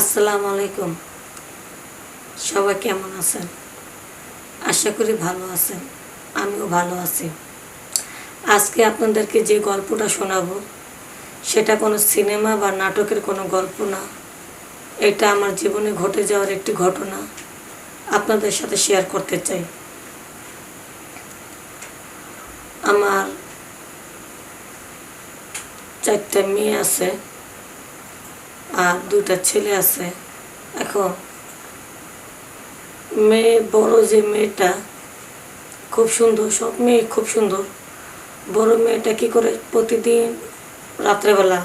আসসালামু আলাইকুম। সবাই কেমন আছেন? আশা করি ভালো আছেন। আমিও ভালো আছি। আজকে আপনাদেরকে যে গল্পটা শোনাবো, সেটা কোনো সিনেমা বা নাটকের কোনো গল্প না। এটা আমার জীবনে ঘটে যাওয়ার একটি ঘটনা আপনাদের সাথে শেয়ার করতে চাই। আমার চারটা মেয়ে আছে। আর দুটা ছেলে আছে। এখন মেয়ে বড় যে মেয়েটা, খুব সুন্দর, সব মেয়ে খুব সুন্দর। বড় মেয়েটা কি করে প্রতিদিন রাত্রেবেলা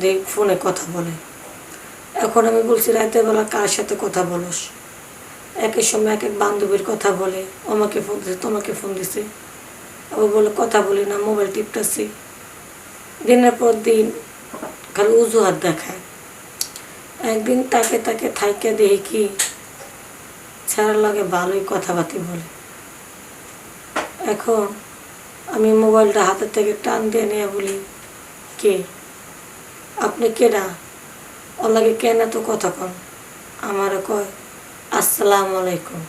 যে ফোনে কথা বলে? এখন আমি বলছি রাতের বেলা কার সাথে কথা বলস? একের সময় এক এক বান্ধবীর কথা বলে, আমাকে ফোন দিছে, তোমাকে ফোন দিছে। আবার বলে, কথা বলি না, মোবাইল টিপটাছি দিনের পর দিন খালি উজুহাত দেখায়। একদিন তাকে তাকে থাইকে দেখি কি ছাড়ার লাগে ভালোই কথাবার্তি বলে। এখন আমি মোবাইলটা হাতের থেকে টান দিয়ে নিয়ে বলি, কে? আপনি কেডা? ওর লাগে কেন এত কথা কন? আমার কয়, আসসালাম আলাইকুম।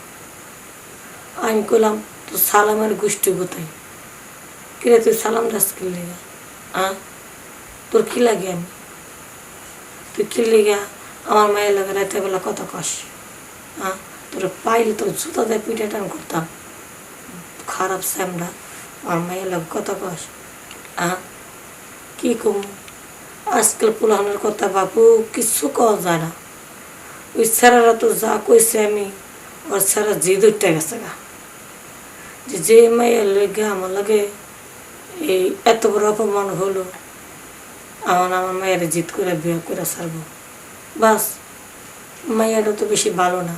আমি কইলাম তো সালামের গোষ্ঠী কোথায়? কিরে, তুই সালাম দাস কিনলে হ্যাঁ তোর কী লাগে আমি কি লেগে আমার মায়ের লাগে রাতে বেলা কত কষ হ্যাঁ তোর পাইলে তোর জুতা দিয়ে পিঠে টান করতাম। খারাপ স্যামরা, আমার মায়ের লাগে কত কষ হ্যাঁ কি কম? আজকাল পুলানোর কথা বাবু কিচ্ছু কওয়া যায় না। ওই স্যারেরা তো যা কইছে আমি, ওর স্যারা জিদ উঠতে গেছে গা। যে যে মায়ের লেগে, আমার লাগে এই এত বড় অপমান হলো। আমার আমার মায়ের জিত করে, বিয়ে করে ছাড়বো। বাস, মাইয়াটা তো বেশি ভালো না।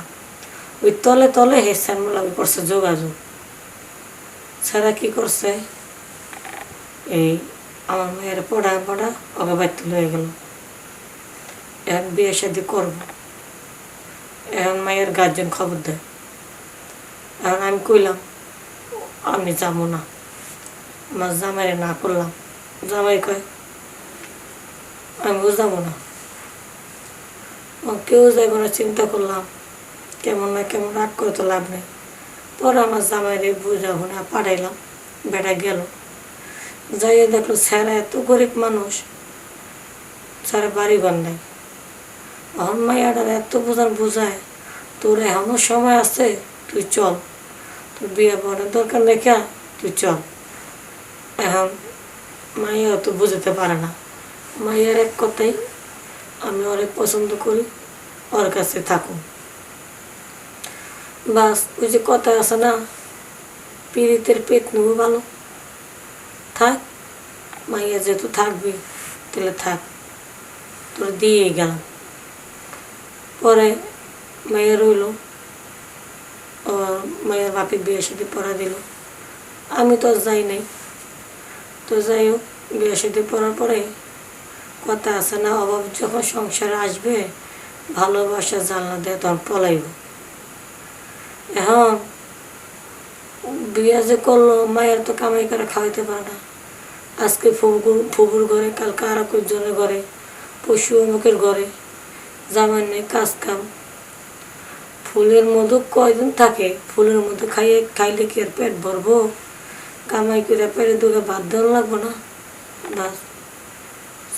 ওই তলে তলে হে শ্যামলাবি করছে যোগাযোগ। ছাড়া কি করছে? এই আমার মায়ের পড়া পড়া বাড়তে লয়ে গেল। এখন বিয়ে শাদি করব। এখন মায়ের গার্জেন খবর দেয়। এখন আমি কইলাম, আমি যাব না। আমার জামাইরে না করলাম। জামাই কয় আমিও যাব না। কেউ যাইব না, চিন্তা করলাম, কেমন না কেমন রাগ করে তো লাভ নেই। পরে আমার জামাইরে বুঝাবো না, পাঠাইলাম বেড়া গেল। যাইয়ে দেখল স্যারা এত গরিব মানুষ, স্যারা বাড়ি ঘর নাই। এখন মাইয়াটার এত বোঝান বুঝায়, তোর এখনও সময় আছে, তুই চল। তোর বিয়ে পড়ার দরকার দেখা তুই চল। এখন মাইয়া তো বুঝতে পারে না। মাইয়ার এক কথাই, আমি অনেক পছন্দ করি, ওর কাছে থাকুন। বাস, ওই যে কথা আছে না, পীড়িতের পেট নেব ভালো। থাক, মাইয়া যেহেতু থাকবে, তাহলে থাক। তোর দিয়ে গেলাম। পরে মাইয়া রইল ও মায়ের বাপের বিয়ে সাথে পড়া দিল। আমি তো যাই নাই। তো যাই হোক বিয়ে সাথে পড়ার পরে কথা আছে না, অভাব যখন সংসারে আসবে, ভালোবাসা জানলা দিয়ে তখন পলাইব। এখন বিয়ে যে করল, মায়ের তো কামাই করে খাওয়াইতে পারে না। আজকে ফুবুর ফুবুর ঘরে, কালকে আর জনের ঘরে, পশু অমুকের ঘরে, জামাই নেই, কাজ কাম। ফুলের মধু কয়দিন থাকে? ফুলের মধু খাইয়ে, খাইলে কি আর পেট ভরবো? কামাই করে পেটে দুগে ভাত দেওয়া লাগবো না? বাস।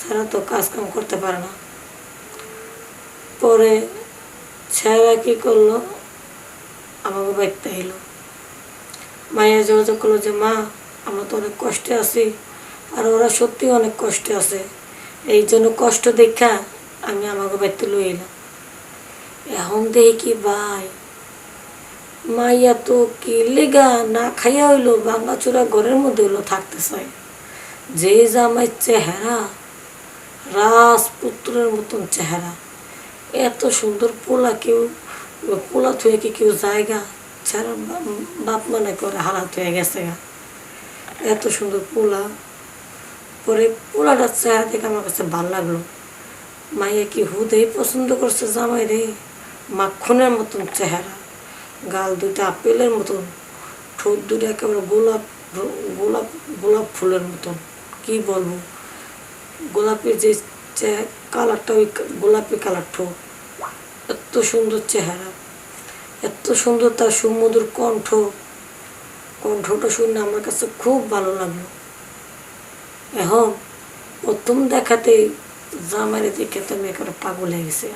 সারা তো কাজ কাম করতে পারে না। পরে ছেলেরা কি করল? আমাকে বাড়িতে এলো মায়ের যোগাযোগ করল যে, মা, আমরা তো অনেক কষ্টে আছি আর ওরা সত্যি অনেক কষ্টে আছে। এই জন্য কষ্ট দেখা আমি আমাকে বাড়িতে লই এলাম এখন দেখি কি ভাই মাইয়া তো কি লেগা না খাইয়া হইল চূড়া ঘরের মধ্যে হইল থাকতে চায়। যে জামাই চেহারা রাজপুত্রের মতন চেহারা। এত সুন্দর পোলা কেউ, পোলা থুয়ে কি কেউ জায়গা? ছাড়া বাপ মানে করে হারাত হয়ে গেছে গা। এত সুন্দর পোলা। পরে পোলাটার চেহারা দেখে আমার কাছে ভালো লাগল। মাইয়া কি হুদেই পছন্দ করছে জামাই রে? মাখনের মতন চেহারা। গাল দুটা আপেলের মতন। ঠোঁট দুটা একেবারে গোলাপ গোলাপ গোলাপ ফুলের মতন। কি বলব? গোলাপের যে কালারটা, ওই গোলাপি কালার ঠোঁট এত সুন্দর চেহারা। এত সুন্দর তার সুমধুর কণ্ঠ। কণ্ঠটা শুনে আমার কাছে খুব ভালো লাগল। এখন প্রথম দেখাতে জামাইরে দেখে তো আমি একেবারে পাগল হয়ে গেছে।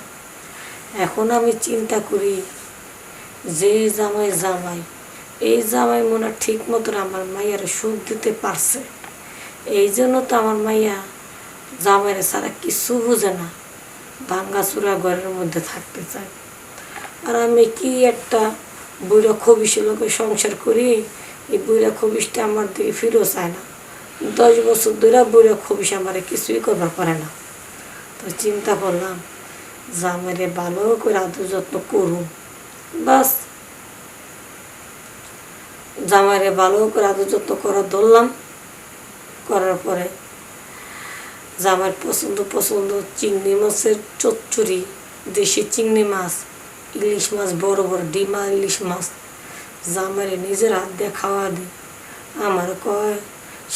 এখন আমি চিন্তা করি যে জামাই জামাই, এই জামাই মনে ঠিক মতন আমার মাইয়ার সুখ দিতে পারছে। এই জন্য তো আমার মাইয়া জামাইরে ছাড়া কিছু বোঝে না। ভাঙ্গাচুরা ঘরের মধ্যে থাকতে চায়। আর আমি কি একটা বুড়া খবিস লোকে সংসার করি? এই বুড়া খবিসটা আমার দিকে ফিরেও চায় না। দশ বছর ধরে বুড়া খবিস আমার কিছুই করবার পারে না। তো চিন্তা করলাম, জামাইরে ভালো করে আদর যত্ন করুন বাস। জামাইরে ভালো করে আদর যত্ন করা ধরলাম। করার পরে জামাইয়ের পছন্দ পছন্দ চিংড়ি মাছের চচ্চড়ি, দেশি চিংড়ি মাছ, ইলিশ মাছ, বড় বড় ডিমা ইলিশ মাছ। জামাইরে নিজের হাত দিয়ে খাওয়া দিই আমার কয়,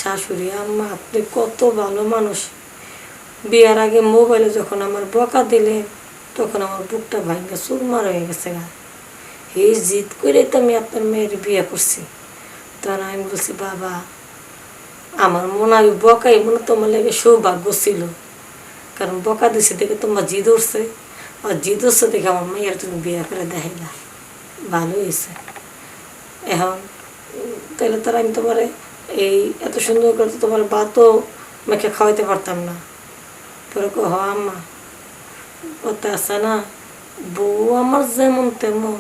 শাশুড়ি, আম্মা, আপনি কত ভালো মানুষ। বিয়ার আগে মোবাইলে যখন আমার বকা দিলে, তখন আমার বুকটা ভাঙ্গা চুরমার হয়ে গেছে গা। এই জিদ করে তো আমি আপনার মেয়ের বিয়ে করছি। তখন আমি বলছি, বাবা আমার মনে হয় বকাই মনে তোমার লেগে সৌভাগ্য ছিল। কারণ বকা দিছে দেখে তোমার জিদ উঠছে আর জিদ উঠছে দেখে আমার মেয়ের তুমি বিয়ে করে দেখাইলা। ভালো হয়েছে। এখন, তাহলে তার আমি তোমার এই এত সুন্দর করে তো তোমার ভাতও মেখে খাওয়াইতে পারতাম না। পরে কো হ আম্মা, কথা আছে না। বউ আমার যেমন তেমন।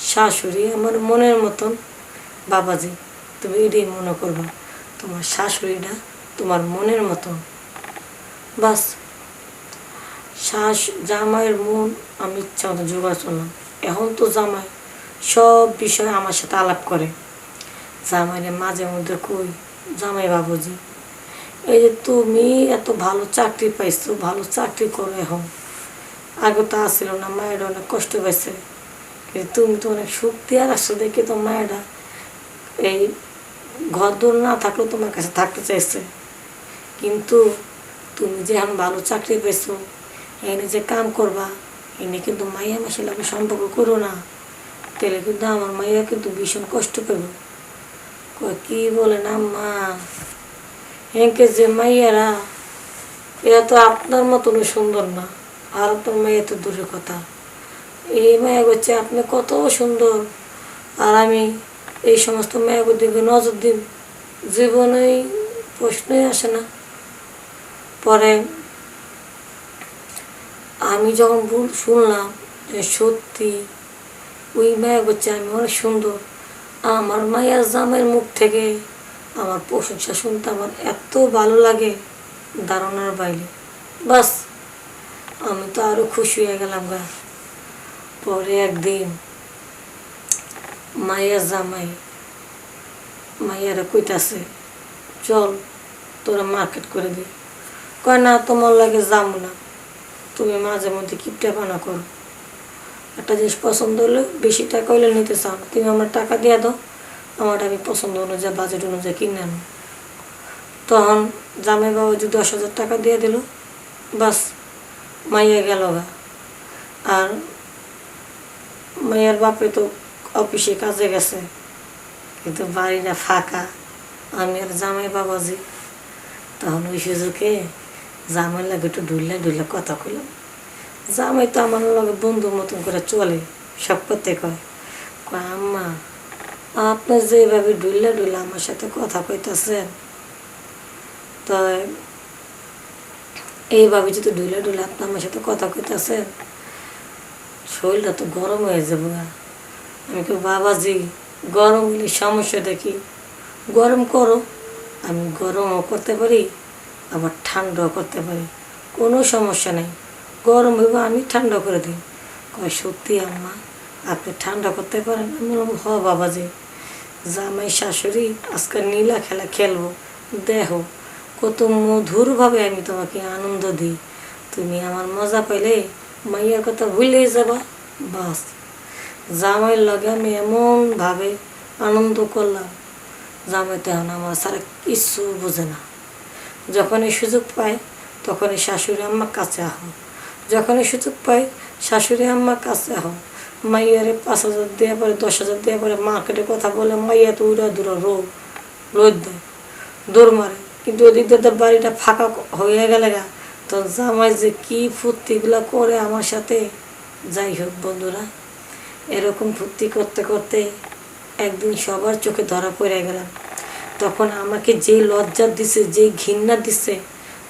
শাশুড়ি আমার মনের মতন। বাবাজি, তুমি এটাই মনে করবা। তোমার শাশুড়িটা তোমার মনের মতন বাস শাশ জামাইয়ের মন, আমি ইচ্ছা মতো চললাম এখন তো জামাই সব বিষয়ে আমার সাথে আলাপ করে। জামাইরে মাঝে মধ্যে কই, জামাই বাবুজি এই যে তুমি এত ভালো চাকরি পাইছো, ভালো চাকরি করো এখন। আগে তো আসছিল না, মায়েরা অনেক কষ্ট পাইছে। তুমি তো অনেক সুখ দিয়ে আসছো দেখে তো মায়েরা। এই ঘর দূর না থাকলেও তোমার কাছে থাকতে চাইছে। কিন্তু তুমি যে এখন ভালো চাকরি পেয়েছ, এনে যে কাম করবা, এনে কিন্তু মাইয়া মাসের লাগে সম্পর্ক করো না। তাহলে কিন্তু আমার মাইয়া কিন্তু ভীষণ কষ্ট কয়, কি বলে না মা এঁকে যে মাইয়ারা, এরা তো আপনার মতন সুন্দর না। আর আপনার মাইয়া তো দূরের কথা। এই মায়া করছে আপনি কত সুন্দর। আর আমি এই সমস্ত মায়াগুর দিকে নজর দিন। জীবনেই প্রশ্নই আসে না। পরে আমি যখন বল- শুনলাম সত্যি ওই মায়া করছে আমি অনেক সুন্দর, আমার মায়ের জামের মুখ থেকে আমার প্রশংসা শুনতে আমার এত ভালো লাগে ধারণার বাইরে। বাস, আমি তো আরও খুশি হয়ে গেলাম গা। পরে একদিন মায়ের জামাই, মাইয়ারা কইতাছে, চল, তোরা মার্কেট করে দিই। কয়, না, তোমার লাগে যাব না। তুমি মাঝে মধ্যে কিপটা পানা করো। একটা জিনিস পছন্দ হলে বেশি টাকা হইলে নিতে চাও তুমি আমার টাকা দিয়ে দাও আমার আমি পছন্দ অনুযায়ী বাজেট অনুযায়ী কিনে আনো তখন জামাই বাবা যদি দশ হাজার টাকা দিয়ে দিল, বাস মাইয়া গেল গা। আর মাইয়ার বাপে তো অফিসে কাজে গেছে। কিন্তু বাড়িটা ফাঁকা। আমি আর জামাই বাবাজি তখন ওই সুযোগে জামাই লাগে একটু ঢুললে ঢুললে কথা কইলাম জামাই তো আমার লগে বন্ধু মতন করে চলে, সব করতে কয় কয়, আম্মা, আপনি যেভাবে ঢুললে ঢুললে আমার সাথে কথা কইতাছেন তো এইভাবে যদি ঢুলে ঢুলে আপনি আমার সাথে কথা কইতাছেন, শরীরটা তো গরম হয়ে যাব। আমি তো বাবাজি, গরম সমস্যা দেখি গরম করো। আমি গরমও করতে পারি, আবার ঠান্ডাও করতে পারি। কোনো সমস্যা নেই। গরম হইব, আমি ঠান্ডা করে দিই। কয়, সত্যি আম্মা আপনি ঠান্ডা করতে পারেন? আমি বললাম, হ বাবাজি। জামাই শাশুড়ি, আজকে নীলা খেলা খেলব। দেখো, কত মধুরভাবে আমি তোমাকে আনন্দ দিই। তুমি আমার মজা পাইলে মাইয়ার কথা ভুলেই যাবা। বাস। জামাইয়ের লগে আমি এমনভাবে আনন্দ করলাম, জামাই তখন আমার সারা কিছু বোঝে না। যখনই সুযোগ পায় তখনই শাশুড়ি আমার কাছে আহ। যখনই সুযোগ পাই শাশুড়ি আম্মার কাছে হও মাইয়ারে পাঁচ হাজার দেওয়া পরে, দশ হাজার দেওয়া পরে মার্কেটে কথা বলে মাইয়া তো উড়া দুরা রোগ, রোদ দেয়, দৌড় মারে। কিন্তু ওদিক দিয়ে বাড়িটা ফাঁকা হয়ে গেলে গা। তো জামাই যে কী ফুর্তিগুলো করে আমার সাথে, যাই হোক বন্ধুরা। এরকম ফুর্তি করতে করতে একদিন সবার চোখে ধরা পড়ে গেলাম। তখন আমাকে যে লজ্জা দিছে, যে ঘৃণা দিছে,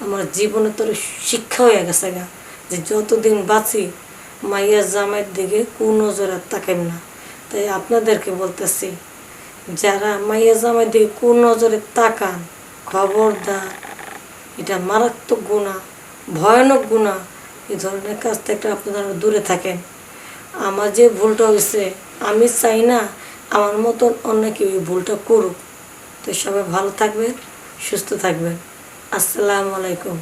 আমার জীবনে তোর শিক্ষা হয়ে গেছে গা। যে যতদিন বাঁচি মাইয়ার জামাইয়ের দিকে নজরে তাকাইম না। তাই আপনাদেরকে বলতেছি, যারা মাইয়া জামাই দিকে নজরে তাকান, খবরদার, এটা মারাত্মক গুণা ভয়ানক গুণা এই ধরনের কাজ থেকে আপনারা দূরে থাকেন। আমার যে ভুলটা হয়েছে, আমি চাই না আমার মতন অন্য কেউ এই ভুলটা করুক। তো সবাই ভালো থাকবেন, সুস্থ থাকবেন। আসসালামু আলাইকুম।